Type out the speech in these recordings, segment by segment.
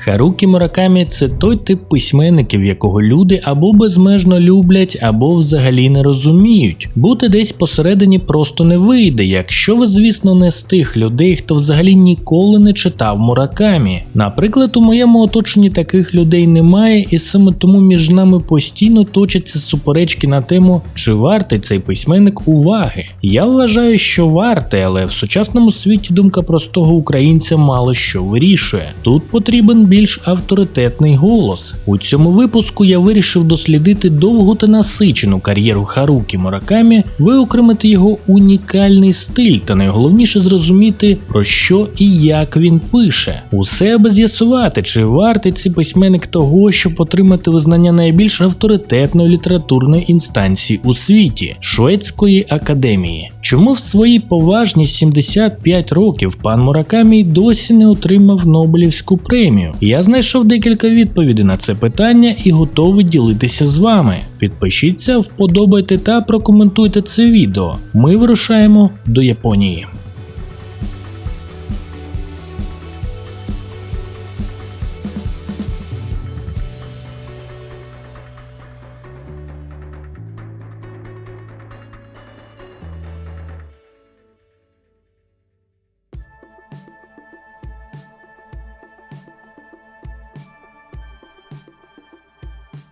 Харукі Муракамі це той тип письменників, якого люди або безмежно люблять, або взагалі не розуміють. Бути десь посередині просто не вийде, якщо ви, звісно, не з тих людей, хто взагалі ніколи не читав Муракамі. Наприклад, у моєму оточенні таких людей немає, і саме тому між нами постійно точаться суперечки на тему, чи вартий цей письменник уваги. Я вважаю, що вартий, але в сучасному світі думка простого українця мало що вирішує. Тут потрібен більш авторитетний голос. У цьому випуску я вирішив дослідити довгу та насичену кар'єру Харукі Муракамі, виокремити його унікальний стиль та найголовніше зрозуміти, про що і як він пише. Усе аби з'ясувати, чи вартий цей письменник того, щоб отримати визнання найбільш авторитетної літературної інстанції у світі Шведської академії. Чому в своїй поважні 75 років пан Муракамі досі не отримав Нобелівську премію? Я знайшов декілька відповідей на це питання і готовий ділитися з вами. Підпишіться, вподобайте та прокоментуйте це відео. Ми вирушаємо до Японії.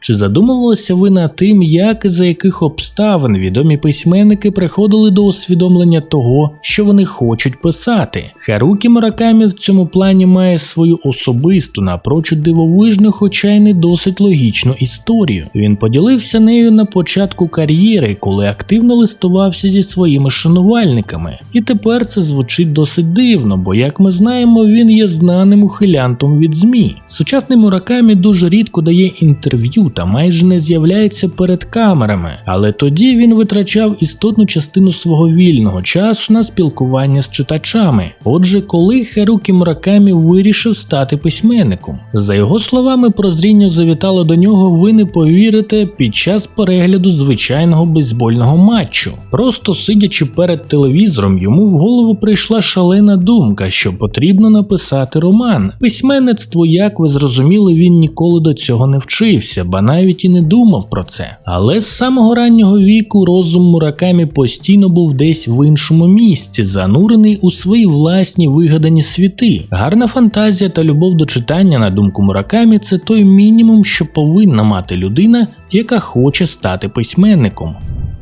Чи задумувалися ви над тим, як і за яких обставин відомі письменники приходили до усвідомлення того, що вони хочуть писати? Харукі Муракамі в цьому плані має свою особисту, напрочуд дивовижну, хоча й не досить логічну історію. Він поділився нею на початку кар'єри, коли активно листувався зі своїми шанувальниками. І тепер це звучить досить дивно, бо, як ми знаємо, він є знаним ухилянтом від ЗМІ. Сучасний Муракамі дуже рідко дає інтерв'ю та майже не з'являється перед камерами, але тоді він витрачав істотну частину свого вільного часу на спілкування з читачами. Отже, коли Харукі Муракамі вирішив стати письменником, за його словами, прозріння завітало до нього, ви не повірите, під час перегляду звичайного бейсбольного матчу. Просто сидячи перед телевізором, йому в голову прийшла шалена думка, що потрібно написати роман. Письменництво, як ви зрозуміли, він ніколи до цього не вчився, навіть і не думав про це. Але з самого раннього віку розум Муракамі постійно був десь в іншому місці, занурений у свої власні вигадані світи. Гарна фантазія та любов до читання, на думку Муракамі, це той мінімум, що повинна мати людина, яка хоче стати письменником.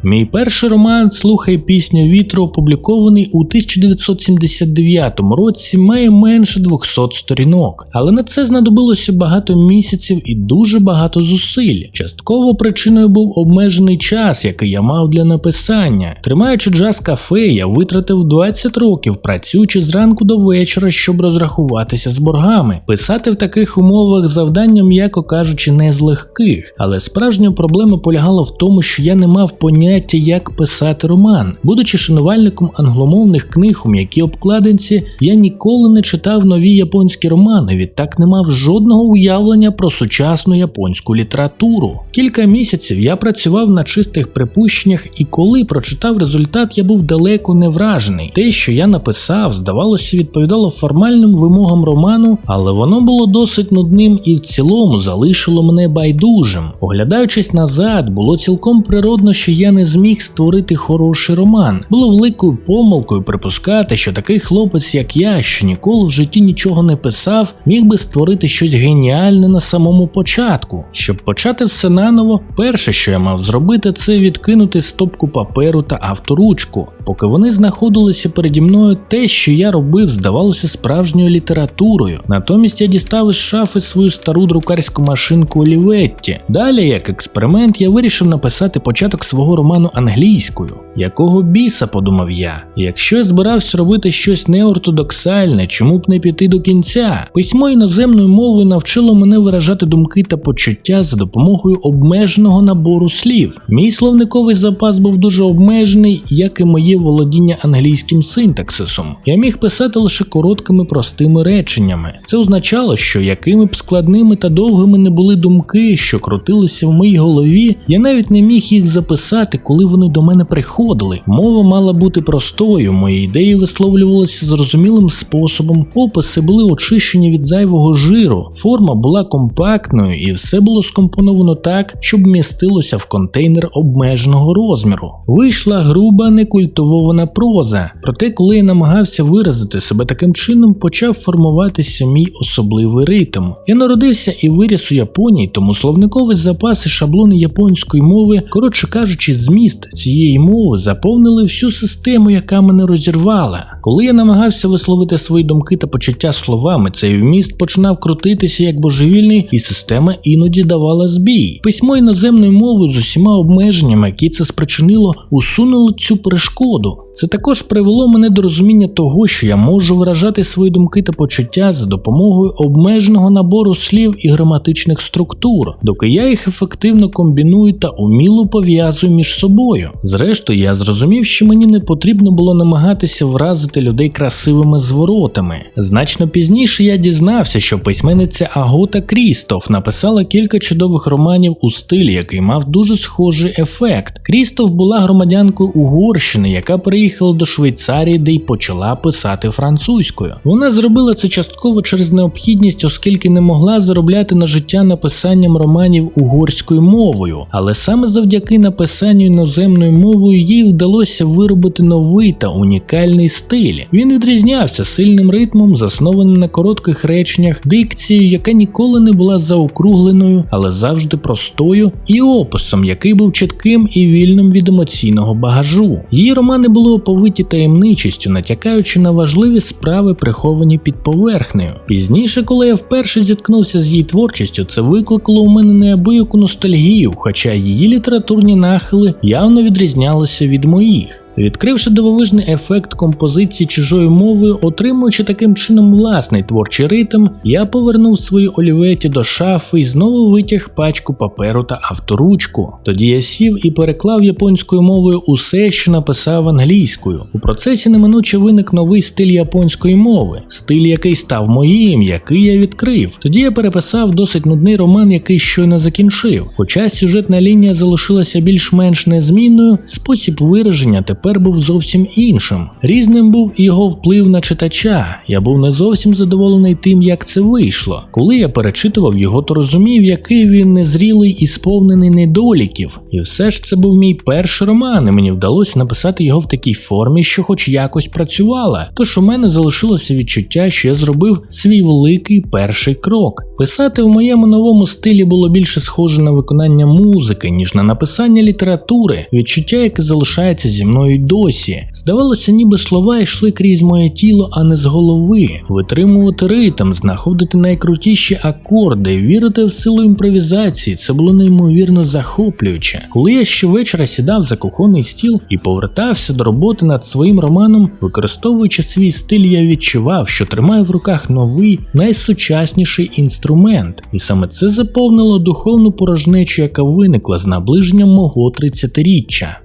Мій перший роман Слухай пісню вітру, опублікований у 1979 році, має менше 200 сторінок, але на це знадобилося багато місяців і дуже багато зусиль. Частково причиною був обмежений час, який я мав для написання. Тримаючи джаз кафе, я витратив 20 років, працюючи зранку до вечора, щоб розрахуватися з боргами. Писати в таких умовах завдання, м'яко кажучи, не з легких, але справжня проблема полягала в тому, що я не мав поняття, як писати роман. Будучи шанувальником англомовних книг, у м'якій обкладинці, я ніколи не читав нові японські романи, відтак не мав жодного уявлення про сучасну японську літературу. Кілька місяців я працював на чистих припущеннях, і коли прочитав результат, я був далеко не вражений. Те, що я написав, здавалося, відповідало формальним вимогам роману, але воно було досить нудним і в цілому залишило мене байдужим. Оглядаючись назад, було цілком природно, що я не зміг створити хороший роман. Було великою помилкою припускати, що такий хлопець, як я, що ніколи в житті нічого не писав, міг би створити щось геніальне на самому початку. Щоб почати все наново, перше, що я мав зробити, це відкинути стопку паперу та авторучку. Поки вони знаходилися переді мною, те, що я робив, здавалося справжньою літературою. Натомість я дістав із шафи свою стару друкарську машинку Оліветті. Далі, як експеримент, я вирішив написати початок свого роману англійською. Якого біса, подумав я. Якщо я збирався робити щось неортодоксальне, чому б не піти до кінця? Письмо іноземною мовою навчило мене виражати думки та почуття за допомогою обмеженого набору слів. Мій словниковий запас був дуже обмежений, як і моє володіння англійським синтаксисом. Я міг писати лише короткими простими реченнями. Це означало, що якими б складними та довгими не були думки, що крутилися в моїй голові, я навіть не міг їх записати, коли вони до мене приходили. Мова мала бути простою, мої ідеї висловлювалися зрозумілим способом, описи були очищені від зайвого жиру, форма була компактною і все було скомпоновано так, щоб містилося в контейнер обмеженого розміру. Вийшла груба некультивована проза, проте, коли я намагався виразити себе таким чином, почав формуватися мій особливий ритм. Я народився і виріс у Японії, тому словниковий запас і шаблони японської мови, коротше кажучи, зміст цієї мови заповнили всю систему, яка мене розірвала. Коли я намагався висловити свої думки та почуття словами, цей вміст починав крутитися як божевільний, і система іноді давала збій. Письмо іноземною мовою з усіма обмеженнями, які це спричинило, усунуло цю перешкоду. Це також привело мене до розуміння того, що я можу виражати свої думки та почуття за допомогою обмеженого набору слів і граматичних структур, доки я їх ефективно комбіную та уміло пов'язую між собою. Зрештою, я зрозумів, що мені не потрібно було намагатися вразити людей красивими зворотами. Значно пізніше я дізнався, що письменниця Агота Крістоф написала кілька чудових романів у стилі, який мав дуже схожий ефект. Крістоф була громадянкою Угорщини, яка переїхала до Швейцарії, де й почала писати французькою. Вона зробила це частково через необхідність, оскільки не могла заробляти на життя написанням романів угорською мовою, але саме завдяки написанню іноземною мовою їй вдалося виробити новий та унікальний стиль. Він відрізнявся сильним ритмом, заснованим на коротких реченнях, дикцією, яка ніколи не була заокругленою, але завжди простою, і описом, який був чітким і вільним від емоційного багажу. Її романи були оповиті таємничістю, натякаючи на важливі справи, приховані під поверхнею. Пізніше, коли я вперше зіткнувся з її творчістю, це викликало у мене неабияку ностальгію, хоча її літературні нахили явно відрізнялися від моїх. Відкривши дивовижний ефект композиції чужою мовою, отримуючи таким чином власний творчий ритм, я повернув свої оліветі до шафи і знову витяг пачку паперу та авторучку. Тоді я сів і переклав японською мовою усе, що написав англійською. У процесі неминуче виник новий стиль японської мови, стиль, який став моїм, який я відкрив. Тоді я переписав досить нудний роман, який щойно закінчив. Хоча сюжетна лінія залишилася більш-менш незмінною, спосіб вираження тепер тепер був зовсім іншим. Різним був і його вплив на читача. Я був не зовсім задоволений тим, як це вийшло. Коли я перечитував його, то розумів, який він незрілий і сповнений недоліків. І все ж це був мій перший роман, і мені вдалося написати його в такій формі, що хоч якось працювала. Тож у мене залишилося відчуття, що я зробив свій великий перший крок. Писати в моєму новому стилі було більше схоже на виконання музики, ніж на написання літератури, відчуття, яке залишається зі мною й досі. Здавалося, ніби слова йшли крізь моє тіло, а не з голови. Витримувати ритм, знаходити найкрутіші акорди, вірити в силу імпровізації. Це було неймовірно захоплююче. Коли я щовечора сідав за кухонний стіл і повертався до роботи над своїм романом, використовуючи свій стиль, я відчував, що тримаю в руках новий, найсучасніший інструмент, і саме це заповнило духовну порожнечу, яка виникла з наближенням мого 30-річчя.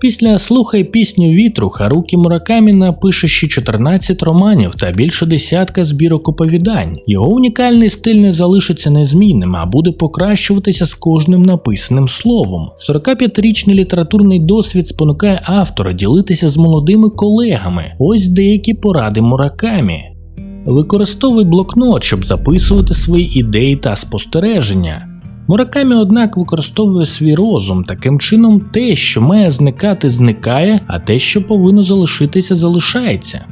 Після слухай пісню вітру Харукі Муракамі напише ще 14 романів та більше десятка збірок оповідань. Його унікальний стиль не залишиться незмінним, а буде покращуватися з кожним написаним словом. 45-річний літературний досвід спонукає автора ділитися з молодими колегами. Ось деякі поради Муракамі. Використовуй блокнот, щоб записувати свої ідеї та спостереження. Муракамі, однак, використовує свій розум таким чином, те, що має зникати, зникає, а те, що повинно залишитися, залишається.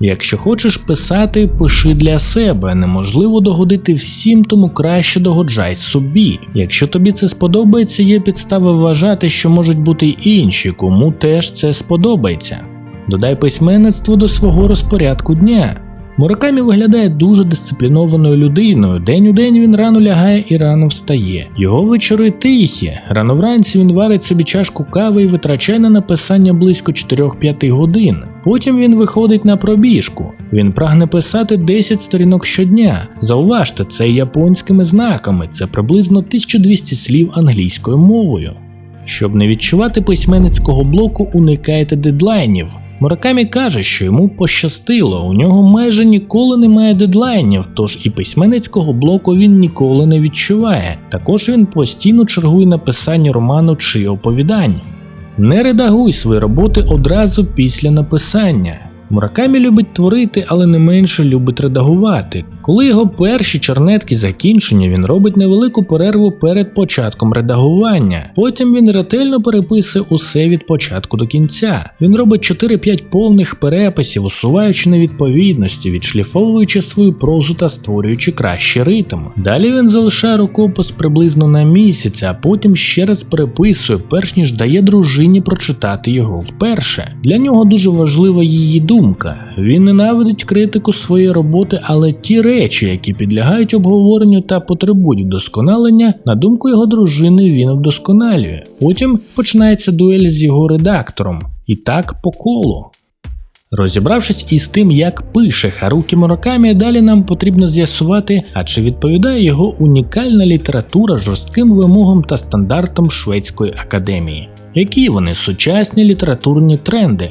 Якщо хочеш писати, пиши для себе, неможливо догодити всім, тому краще догоджай собі. Якщо тобі це сподобається, є підстави вважати, що можуть бути й інші, кому теж це сподобається. Додай письменництво до свого розпорядку дня. Муракамі виглядає дуже дисциплінованою людиною. День у день він рано лягає і рано встає. Його вечори тихі. Рано вранці він варить собі чашку кави і витрачає на написання близько 4-5 годин. Потім він виходить на пробіжку. Він прагне писати 10 сторінок щодня. Зауважте, це японськими знаками, це приблизно 1200 слів англійською мовою. Щоб не відчувати письменницького блоку, уникайте дедлайнів. Муракамі каже, що йому пощастило, у нього майже ніколи немає дедлайнів, тож і письменницького блоку він ніколи не відчуває. Також він постійно чергує написання роману чи оповідань. Не редагуй свої роботи одразу після написання. Муракамі любить творити, але не менше любить редагувати. Коли його перші чернетки закінчені, він робить невелику перерву перед початком редагування. Потім він ретельно переписує усе від початку до кінця. Він робить 4-5 повних переписів, усуваючи невідповідності, відшліфовуючи свою прозу та створюючи кращий ритм. Далі він залишає рукопис приблизно на місяць, а потім ще раз переписує, перш ніж дає дружині прочитати його вперше. Для нього дуже важлива її думка думка. Він ненавидить критику своєї роботи, але ті речі, які підлягають обговоренню та потребують вдосконалення, на думку його дружини, він вдосконалює. Потім починається дуель з його редактором. І так по колу. Розібравшись із тим, як пише Харукі Муракамі, далі нам потрібно з'ясувати, а чи відповідає його унікальна література жорстким вимогам та стандартам шведської академії. Які вони сучасні літературні тренди?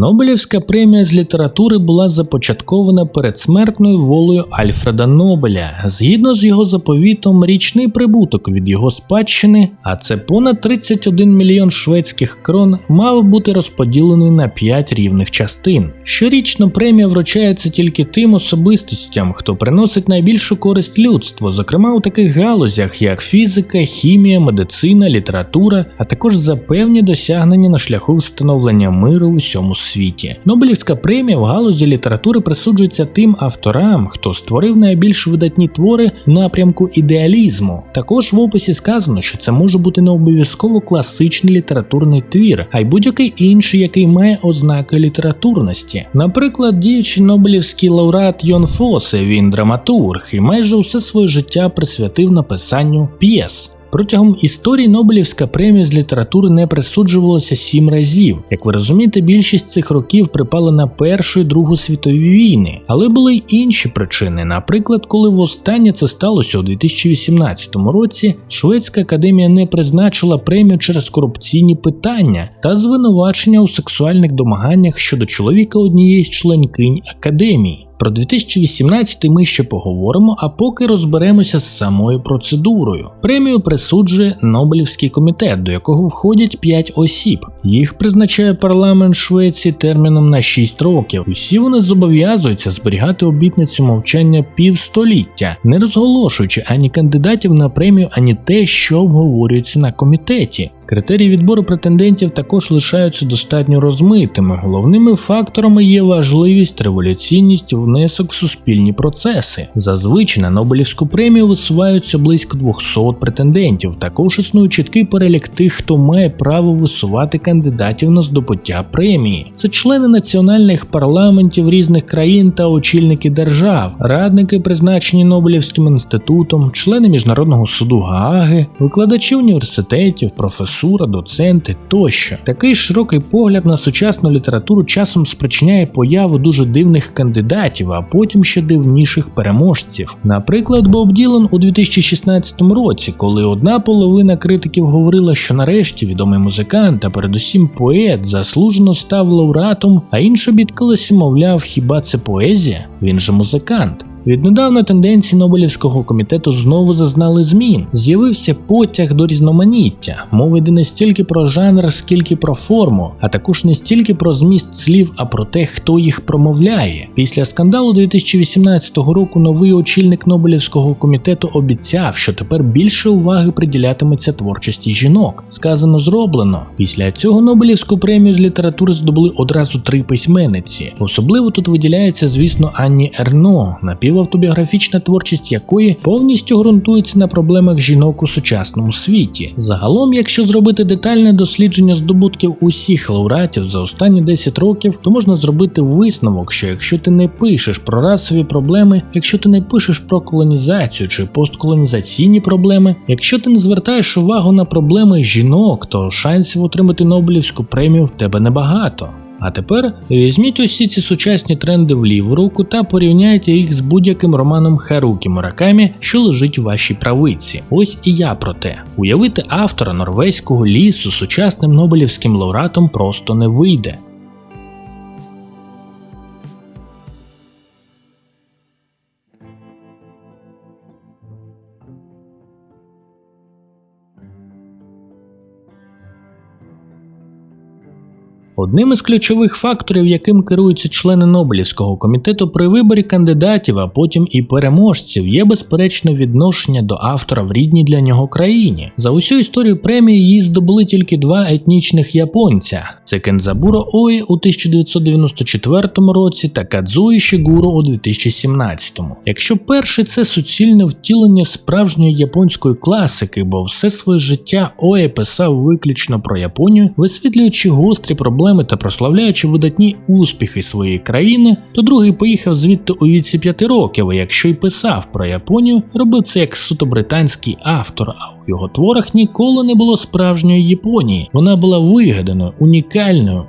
Нобелівська премія з літератури була започаткована передсмертною волею Альфреда Нобеля. Згідно з його заповітом, річний прибуток від його спадщини, а це понад 31 мільйон шведських крон, мав бути розподілений на 5 рівних частин. Щорічно премія вручається тільки тим особистостям, хто приносить найбільшу користь людству, зокрема у таких галузях, як фізика, хімія, медицина, література, а також за певні досягнення на шляху встановлення миру у всьому світі. Нобелівська премія в галузі літератури присуджується тим авторам, хто створив найбільш видатні твори в напрямку ідеалізму. Також в описі сказано, що це може бути не обов'язково класичний літературний твір, а й будь-який інший, який має ознаки літературності. Наприклад, діючий Нобелівський лауреат Йон Фосе, він драматург і майже усе своє життя присвятив написанню п'єс. Протягом історії Нобелівська премія з літератури не присуджувалася сім разів. Як ви розумієте, більшість цих років припала на Першу і Другу світові війни, але були й інші причини. Наприклад, коли востаннє це сталося у 2018 році, Шведська академія не призначила премію через корупційні питання та звинувачення у сексуальних домаганнях щодо чоловіка однієї з членкинь академії. Про 2018 ми ще поговоримо, а поки розберемося з самою процедурою. Премію присуджує Нобелівський комітет, до якого входять 5 осіб. Їх призначає парламент Швеції терміном на 6 років. Усі вони зобов'язуються зберігати обітницю мовчання півстоліття, не розголошуючи ані кандидатів на премію, ані те, що обговорюється на комітеті. Критерії відбору претендентів також лишаються достатньо розмитими. Головними факторами є важливість, революційність, внесок в суспільні процеси. Зазвичай на Нобелівську премію висуваються близько 200 претендентів. Також існує чіткий перелік тих, хто має право висувати кандидатів на здобуття премії. Це члени національних парламентів різних країн та очільники держав, радники, призначені Нобелівським інститутом, члени міжнародного суду Гааги, викладачі університетів, професори професура, доценти тощо. Такий широкий погляд на сучасну літературу часом спричиняє появу дуже дивних кандидатів, а потім ще дивніших переможців. Наприклад, Боб Ділан у 2016 році, коли одна половина критиків говорила, що нарешті відомий музикант, а передусім поет, заслужено став лауреатом, а інша бідкалася, мовляв, хіба це поезія? Він же музикант. Віднедавна тенденції Нобелівського комітету знову зазнали змін. З'явився потяг до різноманіття. Мова йде не стільки про жанр, скільки про форму, а також не стільки про зміст слів, а про те, хто їх промовляє. Після скандалу 2018 року новий очільник Нобелівського комітету обіцяв, що тепер більше уваги приділятиметься творчості жінок. Сказано зроблено. Після цього Нобелівську премію з літератури здобули одразу три письменниці. Особливо тут виділяється, звісно, Анні Ерно. Напів напівавтобіографічна творчість якої повністю ґрунтується на проблемах жінок у сучасному світі. Загалом, якщо зробити детальне дослідження здобутків усіх лауреатів за останні 10 років, то можна зробити висновок, що якщо ти не пишеш про расові проблеми, якщо ти не пишеш про колонізацію чи постколонізаційні проблеми, якщо ти не звертаєш увагу на проблеми жінок, то шансів отримати Нобелівську премію в тебе небагато. А тепер візьміть усі ці сучасні тренди в ліву руку та порівняйте їх з будь-яким романом Харукі Муракамі, що лежить у вашій правиці. Ось і я про те. Уявити автора норвезького лісу сучасним Нобелівським лауреатом просто не вийде. Одним із ключових факторів, яким керуються члени Нобелівського комітету при виборі кандидатів, а потім і переможців, є безперечно відношення до автора в рідній для нього країні. За усю історію премії її здобули тільки два етнічних японця: це Кензабуро Ої у 1994 році та Кадзуї Шігуро у 2017. Якщо перший це суцільне втілення справжньої японської класики, бо все своє життя Ої писав виключно про Японію, висвітлюючи гострі проблеми та прославляючи видатні успіхи своєї країни, то другий поїхав звідти у віці п'яти років, а якщо й писав про Японію, робив це як суто британський автор. А у його творах ніколи не було справжньої Японії. Вона була вигаданою, унікальною,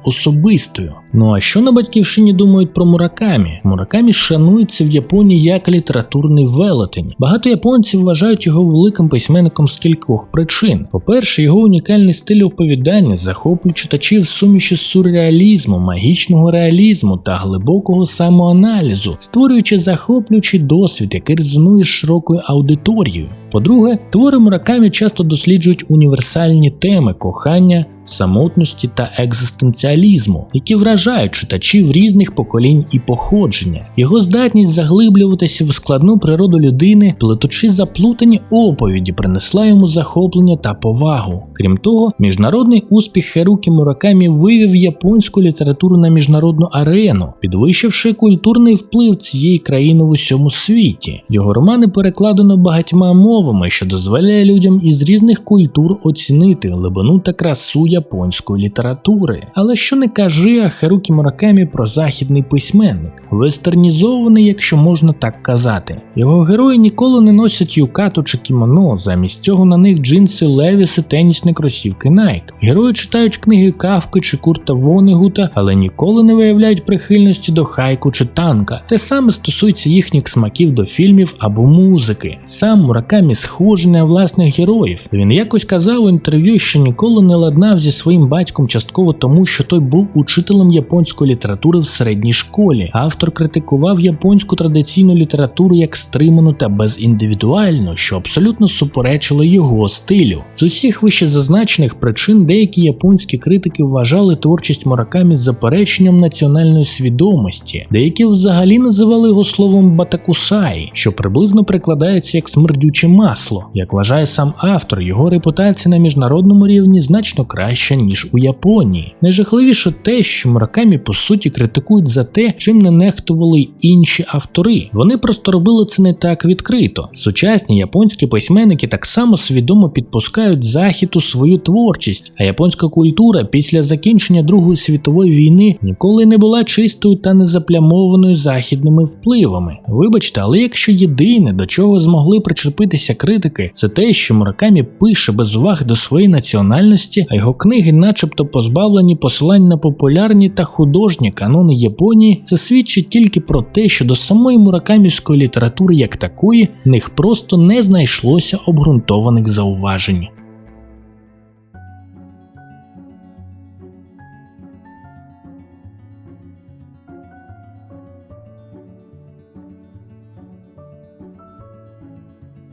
особистою. Ну а що на батьківщині думають про Муракамі? Муракамі шанується в Японії як літературний велетень. Багато японців вважають його великим письменником з кількох причин. По-перше, його унікальний стиль оповідання захоплює читачів суміші сюрреалізму, магічного реалізму та глибокого самоаналізу, створюючи захоплюючий досвід, який резонує з широкою аудиторією. По-друге, твори Муракамі часто досліджують універсальні теми кохання, самотності та екзистенціалізму, які вражають читачів різних поколінь і походження. Його здатність заглиблюватися в складну природу людини, плетучи заплутані оповіді, принесла йому захоплення та повагу. Крім того, міжнародний успіх Херукі Муракамі вивів японську літературу на міжнародну арену, підвищивши культурний вплив цієї країни в усьому світі. Його романи перекладено багатьма мовами, що дозволяє людям із різних культур оцінити глибину та красу японської літератури. Але що не кажи Харукі Муракамі про західний письменник, вестернізований, якщо можна так казати. Його герої ніколи не носять юкату чи кімоно, замість цього на них джинси Левіси, тенісні кросівки Nike. Герої читають книги Кавки чи Курта Вонегута, але ніколи не виявляють прихильності до хайку чи танка. Те саме стосується їхніх смаків до фільмів або музики. Сам Муракамі схожий на власних героїв. Він якось казав у інтерв'ю, що ніколи не ладнав зі своїм батьком частково тому, що той був учителем японської літератури в середній школі. Автор критикував японську традиційну літературу як стриману та безіндивідуальну, що абсолютно суперечило його стилю. З усіх вище зазначених причин деякі японські критики вважали творчість Муракамі запереченням національної свідомості, деякі взагалі називали його словом батакусай, що приблизно перекладається як смердюче масло. Як вважає сам автор, його репутація на міжнародному рівні значно краща ніж у Японії. Найжахливіше те, що Муракамі по суті критикують за те, чим не нехтували інші автори. Вони просто робили це не так відкрито. Сучасні японські письменники так само свідомо підпускають захід у свою творчість, а японська культура після закінчення Другої світової війни ніколи не була чистою та незаплямованою західними впливами. Вибачте, але якщо єдине до чого змогли причепитися критики, це те, що Муракамі пише без уваги до своєї національності, а його книги, начебто, позбавлені посилань на популярні та художні канони Японії, це свідчить тільки про те, що до самої муракамівської літератури як такої в них просто не знайшлося обґрунтованих зауважень.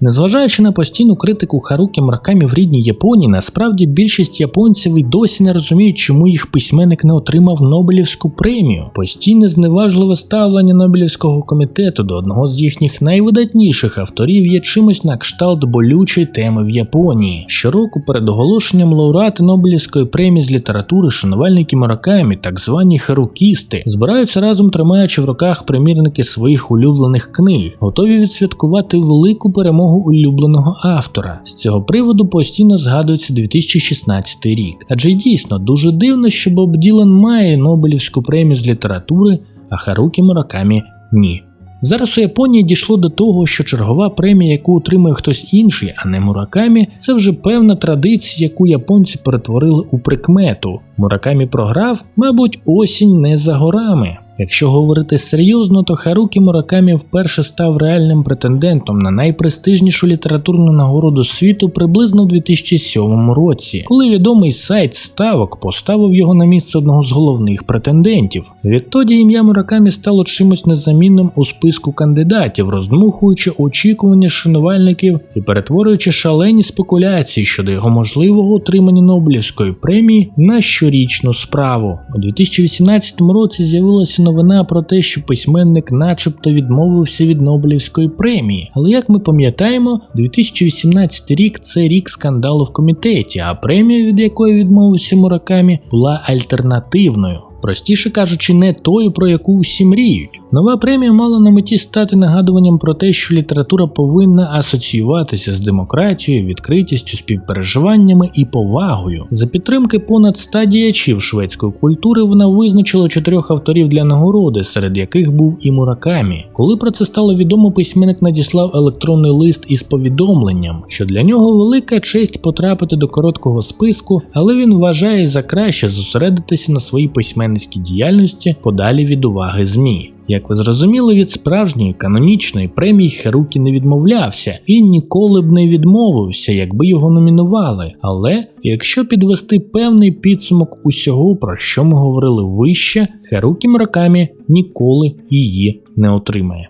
Незважаючи на постійну критику Харукі Муракамі в рідній Японії, насправді більшість японців і досі не розуміють, чому їх письменник не отримав Нобелівську премію. Постійне зневажливе ставлення Нобелівського комітету до одного з їхніх найвидатніших авторів є чимось на кшталт болючої теми в Японії. Щороку перед оголошенням лауреати Нобелівської премії з літератури шанувальники Муракамі, так звані харукісти, збираються разом тримаючи в руках примірники своїх улюблених книг, готові відсвяткувати велику перемогу улюбленого автора. З цього приводу постійно згадується 2016 рік. Адже дійсно дуже дивно, що Боб Ділан має Нобелівську премію з літератури, а Харукі Муракамі ні. Зараз у Японії дійшло до того, що чергова премія, яку отримує хтось інший, а не Муракамі, це вже певна традиція, яку японці перетворили у прикмету. Муракамі програв, мабуть, осінь не за горами. Якщо говорити серйозно, то Харукі Муракамі вперше став реальним претендентом на найпрестижнішу літературну нагороду світу приблизно в 2007 році, коли відомий сайт ставок поставив його на місце одного з головних претендентів. Відтоді ім'я Муракамі стало чимось незамінним у списку кандидатів, роздмухуючи очікування шанувальників і перетворюючи шалені спекуляції щодо його можливого отримання Нобелівської премії на щорічну справу. У 2018 році з'явилася новина про те, що письменник, начебто, відмовився від Нобелівської премії. Але як ми пам'ятаємо, 2018 рік це рік скандалу в комітеті, а премія, від якої відмовився Муракамі, була альтернативною. Простіше кажучи, не тою, про яку усі мріють. Нова премія мала на меті стати нагадуванням про те, що література повинна асоціюватися з демократією, відкритістю, співпереживаннями і повагою. За підтримки понад 100 діячів шведської культури вона визначила чотирьох авторів для нагороди, серед яких був і Муракамі. Коли про це стало відомо, письменник надіслав електронний лист із повідомленням, що для нього велика честь потрапити до короткого списку, але він вважає за краще зосередитися на своїй письменницькій діяльності подалі від уваги ЗМІ. Як ви зрозуміли, від справжньої канонічної премії Херукі не відмовлявся і ніколи б не відмовився, якби його номінували. Але якщо підвести певний підсумок усього, про що ми говорили вище, Херукі Муракамі ніколи її не отримає.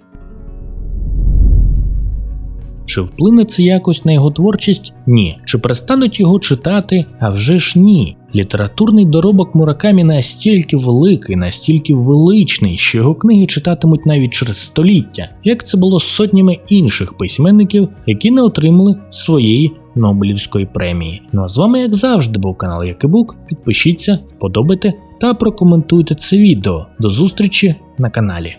Чи вплине це якось на його творчість? Ні. Чи перестануть його читати? А вже ж ні. Літературний доробок Муракамі настільки великий, настільки величний, що його книги читатимуть навіть через століття, як це було з сотнями інших письменників, які не отримали своєї Нобелівської премії. Ну а з вами, як завжди, був канал Якибук. Підпишіться, вподобайте та прокоментуйте це відео. До зустрічі на каналі.